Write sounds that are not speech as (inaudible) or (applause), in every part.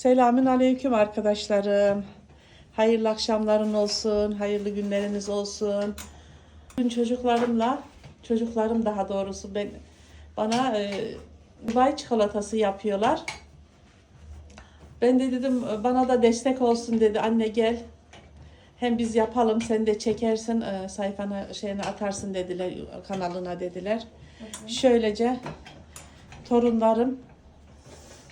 Selamün aleyküm arkadaşlarım. Hayırlı akşamların olsun, hayırlı günleriniz olsun. Bugün çocuklarımla, çocuklarım daha doğrusu ben bana e, Dubai çikolatası yapıyorlar. Ben de dedim bana da destek olsun dedi. Anne gel. Hem biz yapalım sen de çekersin e, sayfana şeyine atarsın dediler kanalına dediler. Şöylece torunlarım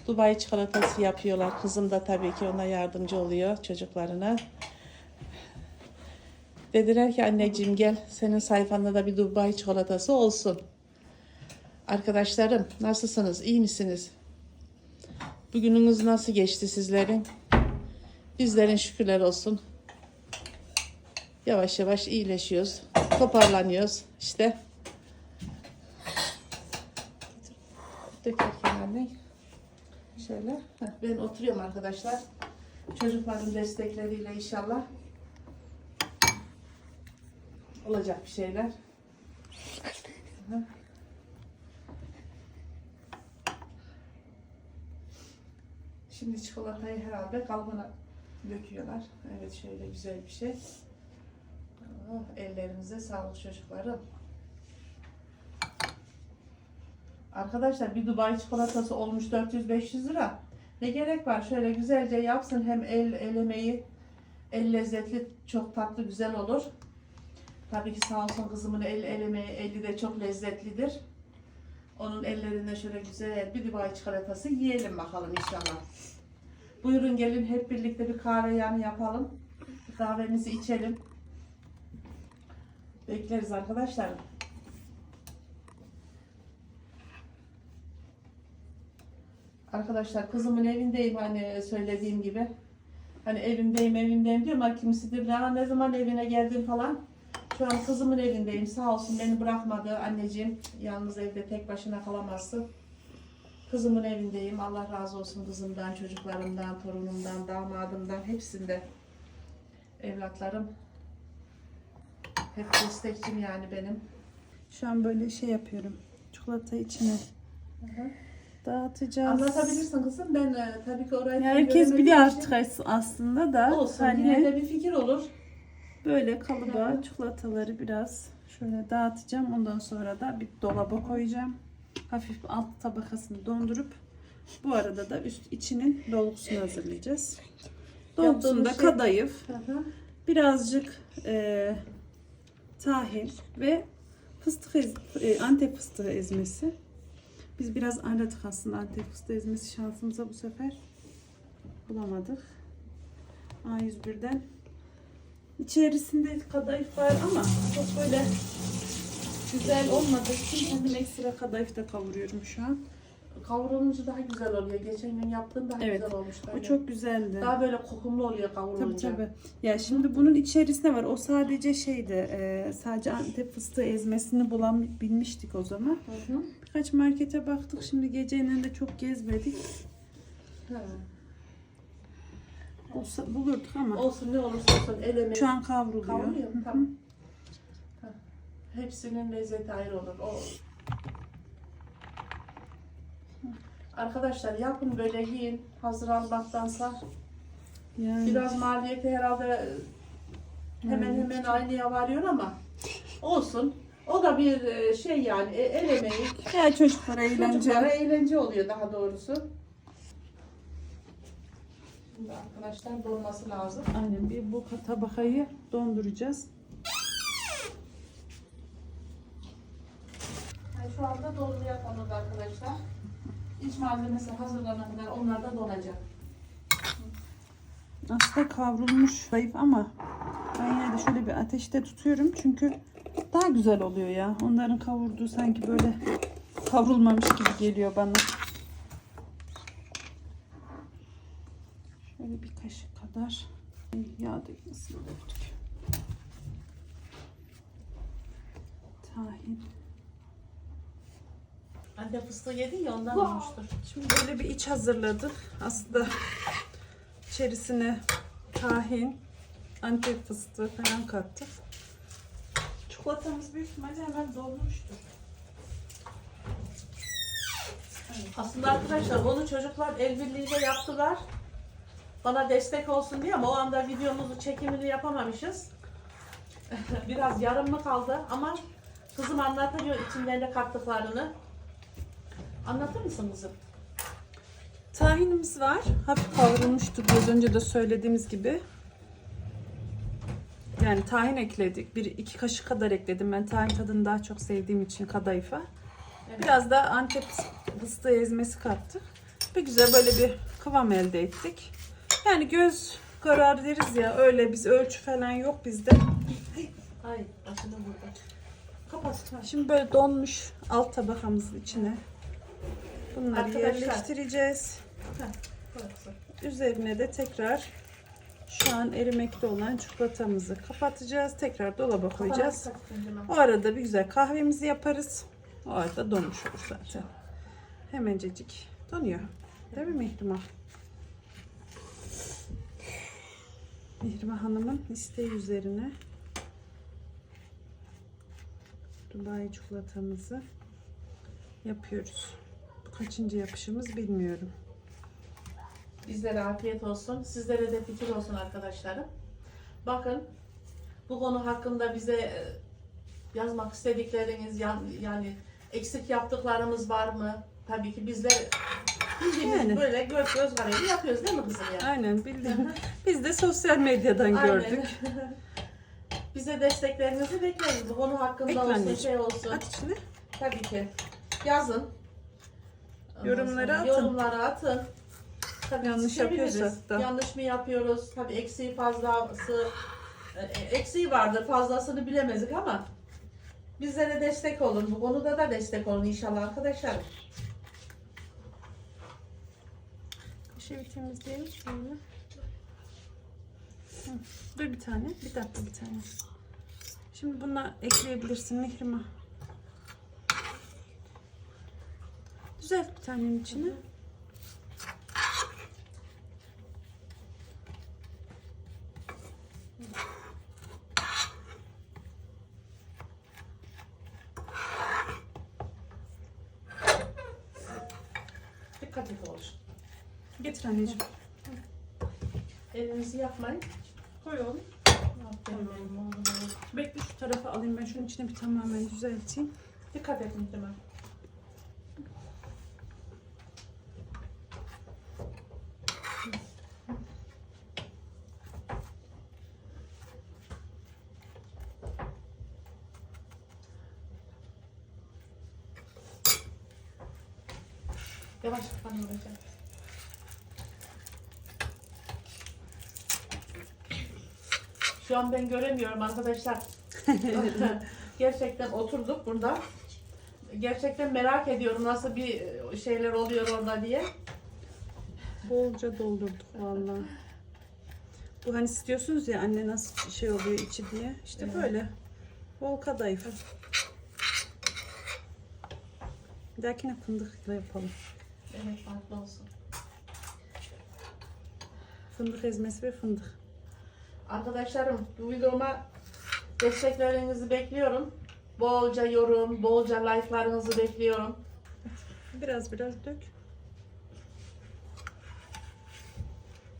Dubai çikolatası yapıyorlar. Kızım da tabii ki ona yardımcı oluyor çocuklarına. Dediler ki anneciğim gel senin sayfanda da bir Dubai çikolatası olsun. Arkadaşlarım nasılsınız? İyi misiniz? Bugününüz nasıl geçti sizlerin? Bizlerin şükürler olsun. Yavaş yavaş iyileşiyoruz. Toparlanıyoruz işte. Dökerken anne. Şöyle. Ben oturuyorum arkadaşlar. Çocukların destekleriyle inşallah olacak bir şeyler. Şimdi çikolatayı herhalde kalıbına döküyorlar. Evet şöyle güzel bir şey. Oh, ellerinize sağlık çocuklarım. Arkadaşlar bir Dubai çikolatası olmuş 400-500 lira. Ne gerek var? Şöyle güzelce yapsın. Hem el el emeği, el lezzetli, çok tatlı, güzel olur. Tabii ki sağ olsun kızımın el, el emeği, eli de çok lezzetlidir. Onun ellerinde şöyle güzel bir Dubai çikolatası yiyelim bakalım inşallah. Buyurun gelin hep birlikte bir kahve yanı yapalım. Kahvemizi içelim. Bekleriz arkadaşlar. Arkadaşlar kızımın evindeyim hani söylediğim gibi. Hani evimdeyim evimdeyim diyor ama kimisi de "Ya ne zaman evine geldin falan. Şu an kızımın evindeyim sağ olsun beni bırakmadı anneciğim. Yalnız evde tek başına kalamazsın. Kızımın evindeyim. Allah razı olsun kızımdan, çocuklarımdan, torunumdan, damadımdan, hepsinde. Evlatlarım. Hep destekçim yani benim. Şu an böyle şey yapıyorum. Çikolata içine Hı-hı. Dağıtacağız. Anlatabilirsin kızım. Ben e, tabii ki orayı Ya herkes biliyor artık as- aslında da Olsun hani yine de bir fikir olur. böyle kalıba çikolataları biraz şöyle dağıtacağım. Ondan sonra da bir dolaba koyacağım. Hafif alt tabakasını dondurup bu arada da üst içinin dolgusunu hazırlayacağız. Dolgusunda Yaptığımız şey- kadayıf, Hı hı. birazcık e, tahin ve fıstık ez, e, antep fıstığı ezmesi. Biz biraz aradık aslında antep fıstığı ezmesi şansımıza bu sefer bulamadık. A101'den. İçerisinde kadayıf var ama çok böyle güzel olmadığı için kendim ekstra kadayıf da kavuruyorum şu an. Kavrulunca daha güzel oluyor. Geçen gün yaptığım daha Evet, güzel olmuştu. O Aynen. çok güzeldi. daha böyle kokumlu oluyor Tabii kavrulunca. tabii. Ya şimdi bunun içerisinde var. O sadece şeydi. e, sadece Antep fıstığı ezmesini bulabilmiştik o zaman. Hı hı. Birkaç markete baktık. Şimdi geceyle de çok gezmedik. Ha. Olsa bulurduk ama Olsun ne olursa olsun el emeği şu an kavruluyor. kavruluyor. Tamam. Ha. Hepsinin lezzeti ayrı olur. O Arkadaşlar yapın böyle yiyin. Hazır almaktansa. Yani Biraz maliyeti herhalde hemen hemen aynıya varıyor ama olsun. O da bir e, şey yani e, el emeği. ya çocuklara eğlence. Çocuklara eğlence oluyor daha doğrusu. Şimdi arkadaşlar dolması lazım. Aynen bir bu tabakayı donduracağız. Yani şu anda dolmaya konuldu arkadaşlar. İç malzemesi hazırlanana kadar onlar da donacak. Aslında kavrulmuş zayıf ama ben yine de şöyle bir ateşte tutuyorum çünkü daha güzel oluyor ya. Onların kavurduğu sanki böyle kavrulmamış gibi geliyor bana. Şöyle bir kaşık kadar yağ dökmesini döktük. Tahin. Anne fıstığı yedin ya ondan olmuştur. Şimdi böyle bir iç hazırladık. Aslında içerisine tahin, antep fıstığı falan kattık. Çikolatamız büyük ihtimalle hemen dolmuştur. Aslında arkadaşlar onu çocuklar el birliğiyle yaptılar. bana destek olsun diye ama o anda videomuzu çekimini yapamamışız. Biraz yarım mı kaldı ama kızım anlatıyor içinde kattıklarını. Anlatır mısın kızım? Tahinimiz var. Hafif kavrulmuştu biraz önce de söylediğimiz gibi. Yani tahin ekledik. Bir iki kaşık kadar ekledim. Ben tahin tadını daha çok sevdiğim için kadayıfa. Biraz da antep fıstığı ezmesi kattık. Bir güzel böyle bir kıvam elde ettik. Yani göz kararı deriz ya öyle biz ölçü falan yok bizde. Ay başını burada. Kapat. Şimdi böyle donmuş alt tabakamızın içine bunları Arkadaşlar. yerleştireceğiz. Kızım. Üzerine de tekrar şu an erimekte olan çikolatamızı kapatacağız. Tekrar dolaba koyacağız. O arada bir güzel kahvemizi yaparız. O arada donmuş olur zaten. Hemencecik donuyor. Değil mi Mihrimah? Mihrimah Hanım'ın isteği üzerine Dubai çikolatamızı yapıyoruz. Bu kaçıncı yapışımız bilmiyorum. Bizlere afiyet olsun. Sizlere de fikir olsun arkadaşlarım. Bakın bu konu hakkında bize e, yazmak istedikleriniz yan- yani eksik yaptıklarımız var mı? Tabii ki bizler bildiğimiz Yani. böyle göz göz kararı yapıyoruz değil mi kızım ya? Aynen bildiğim. Biz de sosyal medyadan gördük. (laughs) Bize desteklerinizi bekleriz. Bu konu hakkında Ekle olsun, anneciğim. şey olsun. At içine. Tabii ki. Yazın. Yorumlara atın. Yorumlara atın. Tabii Yanlış yapıyorsak da. Yanlış mı yapıyoruz? Tabii eksiği fazlası e, eksiği vardır. Fazlasını bilemezik ama bizlere destek olun. Bu konuda da destek olun inşallah arkadaşlar. Şey bir temizleyelim şöyle. Hı, Dur bir tane. Bir dakika bir tane. Şimdi buna ekleyebilirsin Mihrimah. Düzelt bir tanenin içine. Dikkat et olur. Getir anneciğim. Elinizi yapmayın. Koy oğlum. Aferin benim oğluma. Bekle şu tarafa alayım ben şunun içine bir tamamen düzelteyim. Dikkat et Muhtemelen. Yavaş bana vuracağım. Şu an ben göremiyorum arkadaşlar. (laughs) Gerçekten oturduk burada. Gerçekten merak ediyorum nasıl bir şeyler oluyor orada diye. Bolca doldurduk vallahi. Bu hani istiyorsunuz ya anne nasıl şey oluyor içi diye. İşte Evet. böyle. Bol kadayıf. Bir dahakine fındıkla yapalım. Evet farklı olsun. Fındık ezmesi ve fındık. Arkadaşlarım bu videoma desteklerinizi bekliyorum. Bolca yorum, bolca like'larınızı bekliyorum. Biraz biraz dök.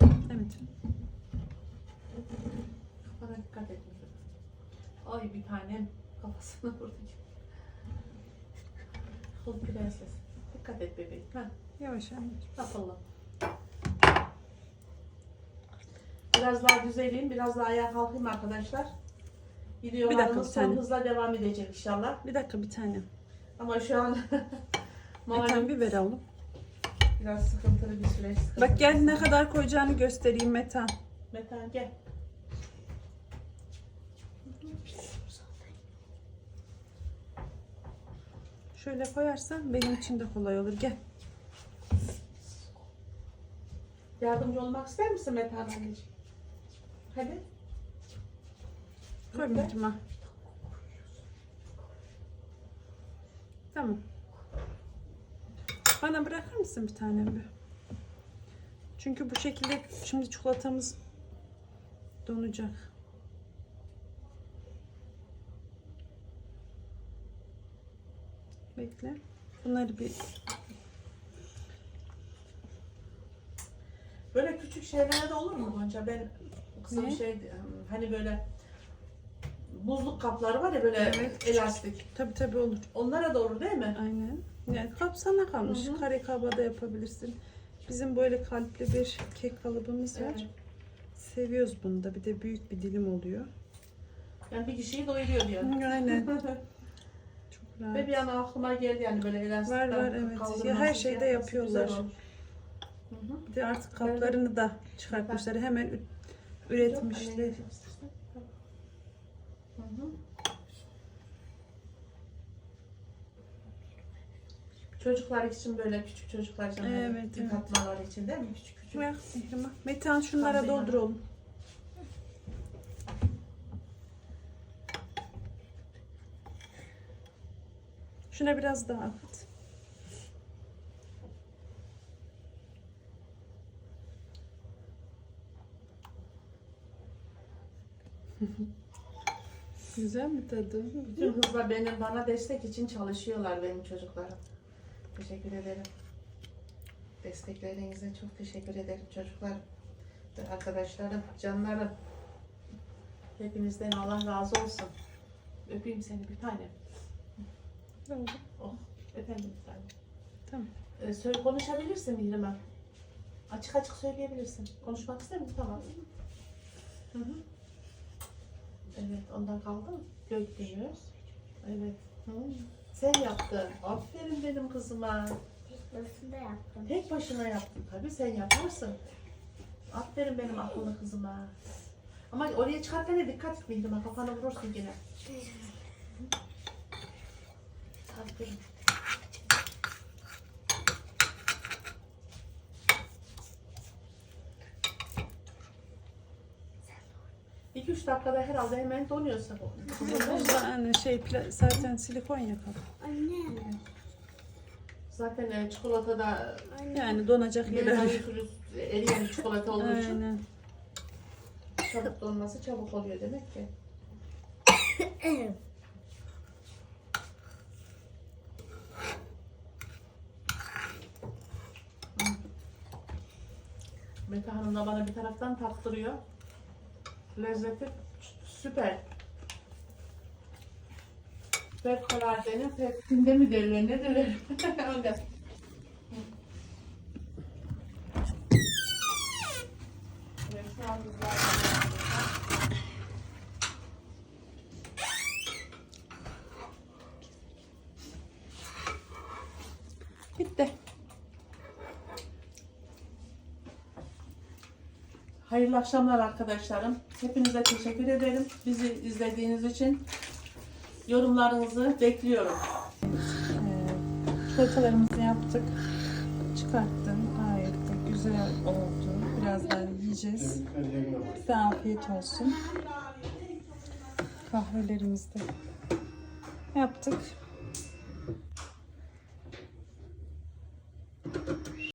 Evet. Bana dikkat et. Ay bir tanem kafasına vurdu. Kul prenses. Dikkat et bebeğim. Ha, Yavaş anneciğim. akıllı. Biraz daha düzeleyim, biraz daha ayağa kalkayım arkadaşlar. Bir Videolarımız dakika, bir tane. hızla devam edecek inşallah. Bir dakika bir tane. Ama şu an (laughs) malum biber oğlum. biraz sıkıntılı bir süreç. sıkıntılı Bak gel bir ne kadar koyacağını göstereyim Metan. Metan gel. Şöyle koyarsan benim için de kolay olur. Gel. Yardımcı olmak ister misin Metan anneciğim? Hadi. Koy Mihrimah. Tamam. Bana bırakır mısın bir tane bir? Çünkü bu şekilde şimdi çikolatamız donacak. Bekle. Bunları bir Böyle küçük şeylere de olur mu Gonca? Ben kısa bir Ne? şey hani böyle buzluk kapları var ya böyle Evet. elastik. Tabii tabii olur. Onlara olur değil mi? Aynen. Yani kap sana kalmış. Hı hı. Kare kaba da yapabilirsin. Bizim böyle kalpli bir kek kalıbımız var. Evet. Seviyoruz bunu da. Bir de büyük bir dilim oluyor. Yani bir kişiyi doyuruyor diyor. Aynen. (laughs) Çok rahat. Ve bir an aklıma geldi yani böyle elastikten Var, var, evet. kaldırması, Ya her şeyde yapması yapıyorlar. olur. Hı hı. Bir de artık kaplarını da çıkartmışlar. Hemen ü- hı. Çocuklar için böyle küçük çocuklar için Evet, evet, evet. yıkatmaları için değil mi? Küçük küçük. Mihrimah. Metehan şunlara Tabii dolduralım. Şuna biraz daha at. Güzel mi tadı? Bütün kızlar benim bana destek için çalışıyorlar benim çocuklarım. Teşekkür ederim. Desteklerinize çok teşekkür ederim çocuklarım. Ve arkadaşlarım, canlarım. Hepinizden Allah razı olsun. Öpeyim seni bir tane. Ne oldu? Oh, efendim bir tane. Tamam. Ee, söyle, konuşabilirsin Mihrim'e. Açık açık söyleyebilirsin. Konuşmak ister misin? Tamam. Hı hı. Evet, ondan kaldı mı? Diyoruz. Evet. Hı. Sen yaptın. Aferin benim kızıma. Nasıl da yaptım. Tek başına yaptın tabii. Sen yaparsın. Aferin benim akıllı kızıma. Ama oraya çıkarken de dikkat et Mihrim'e. Kafanı vurursun yine. Aferin. Dakikada herhalde hemen donuyorsa bu. Yani şey pla- zaten silikon ya kapı. Anne. Zaten e, çikolatada Yani donacak bir yeri. eriyen çikolata olduğu için Aynen. çabuk donması çabuk oluyor demek ki. Mete Hanım da bana bir taraftan taktırıyor. Lezzeti süper. Fevkaladenin fevkinde mi derler ne derler? (laughs) Öyle. Evet, şu an bizler- Hayırlı akşamlar arkadaşlarım. Hepinize teşekkür ederim. Bizi izlediğiniz için yorumlarınızı bekliyorum. Ee, çikolatalarımızı yaptık. Çıkarttım. Gayet de güzel oldu. Birazdan yiyeceğiz. Size afiyet olsun. Kahvelerimizi de yaptık.